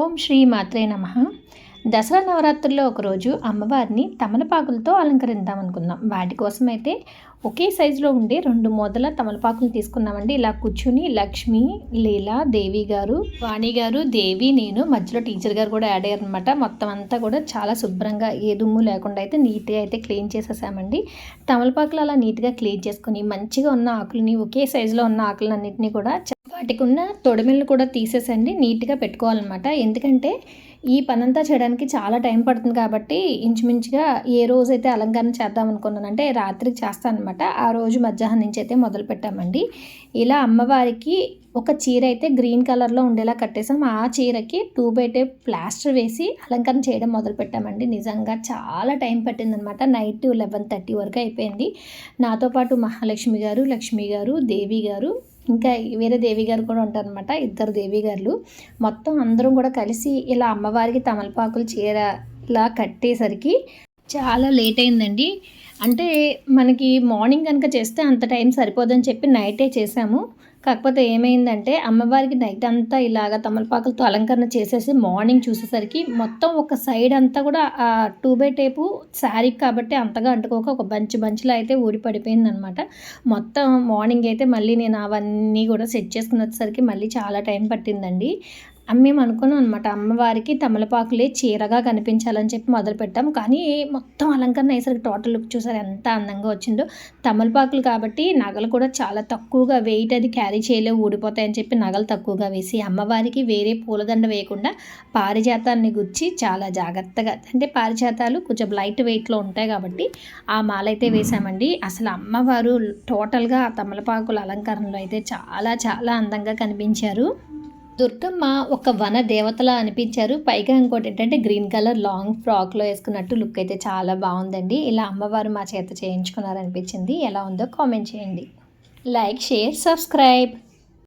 ఓం శ్రీ మాత్రే నమ. దసరా నవరాత్రుల్లో ఒకరోజు అమ్మవారిని తమలపాకులతో అలంకరిద్దాం అనుకున్నాం వాటి కోసం అయితే ఒకే సైజులో ఉండే రెండు మొదల తమలపాకులు తీసుకున్నామండి ఇలా కూర్చుని లక్ష్మి లీలా దేవి గారు వాణి గారు దేవి నేను మధ్యలో టీచర్ గారు కూడా యాడ్ అయ్యారు అనమాట మొత్తం అంతా కూడా చాలా శుభ్రంగా ఏ దుమ్ము లేకుండా అయితే నీట్గా అయితే క్లీన్ చేసేసామండి. తమలపాకులు అలా నీట్గా క్లీన్ చేసుకుని మంచిగా ఉన్న ఆకులని ఒకే సైజులో ఉన్న ఆకులన్నింటినీ కూడా వాటికి ఉన్న తొడిమెలను కూడా తీసేసండి నీట్గా పెట్టుకోవాలన్నమాట. ఎందుకంటే ఈ పనంతా చేయడానికి చాలా టైం పడుతుంది కాబట్టి ఇంచుమించుగా ఏ రోజైతే అలంకరణ చేద్దాం అనుకున్నానంటే రాత్రికి చేస్తానమాట ఆ రోజు మధ్యాహ్నం నుంచి అయితే మొదలు పెట్టామండి. ఇలా అమ్మవారికి ఒక చీర అయితే గ్రీన్ కలర్లో ఉండేలా కట్టేసాం. ఆ చీరకి టూ బై టేప్ ప్లాస్టర్ వేసి అలంకరణ చేయడం మొదలు పెట్టామండి. నిజంగా చాలా టైం పట్టిందనమాట నైట్ లెవెన్ థర్టీ వరకు అయిపోయింది. నాతో పాటు మహాలక్ష్మి గారు లక్ష్మి గారు దేవి గారు ఇంకా వేరే దేవి గారు కూడా ఉంటారనమాట ఇద్దరు దేవి గారులు. మొత్తం అందరం కూడా కలిసి ఇలా అమ్మవారికి తమలపాకులు చీర ఇలా కట్టేసరికి చాలా లేట్ అయిందండి. అంటే మనకి మార్నింగ్ కనుక చేస్తే అంత టైం సరిపోదని చెప్పి నైటే చేసాము కాకపోతే ఏమైందంటే అమ్మవారికి నైట్ అంతా ఇలాగ తమలపాకులతో అలంకరణ చేసేసి మార్నింగ్ చూసేసరికి మొత్తం ఒక సైడ్ అంతా కూడా ఆ టూ బై టేపు శారీ కాబట్టి అంతగా అంటుకోక ఒక బంచ్ బంచ్లో అయితే ఊడి పడిపోయింది అనమాట మొత్తం మార్నింగ్ అయితే మళ్ళీ నేను అవన్నీ కూడా సెట్ చేసుకుని వచ్చేసరికి మళ్ళీ చాలా టైం పట్టిందండి. మేము అనుకున్నాం అనమాట అమ్మవారికి తమలపాకులే చీరగా కనిపించాలని చెప్పి మొదలుపెట్టాం కానీ మొత్తం అలంకరణ అయ్యేసరికి టోటల్ లుక్ చూసారు ఎంత అందంగా వచ్చిందో. తమలపాకులు కాబట్టి నగలు కూడా చాలా తక్కువగా వెయిట్ అది క్యారీ చేయలేవు ఊడిపోతాయని చెప్పి నగలు తక్కువగా వేసి అమ్మవారికి వేరే పూలదండ వేయకుండా పారిజాతాన్ని గుచ్చి చాలా జాగ్రత్తగా అంటే పారిజాతాలు కొంచెం లైట్ వెయిట్లో ఉంటాయి కాబట్టి ఆ మాల అయితే వేసామండి. అసలు అమ్మవారు టోటల్గా తమలపాకుల అలంకరణలో అయితే చాలా చాలా అందంగా కనిపించారు. దుర్గమ్మ ఒక వన దేవతలా అనిపించారు. పైగా ఇంకోటి ఏంటంటే గ్రీన్ కలర్ లాంగ్ ఫ్రాక్లో వేసుకున్నట్టు లుక్ అయితే చాలా బాగుందండి. ఇలా అమ్మవారు మా చేత చేయించుకున్నారనిపించింది. ఎలా ఉందో కామెంట్ చేయండి. Like share subscribe.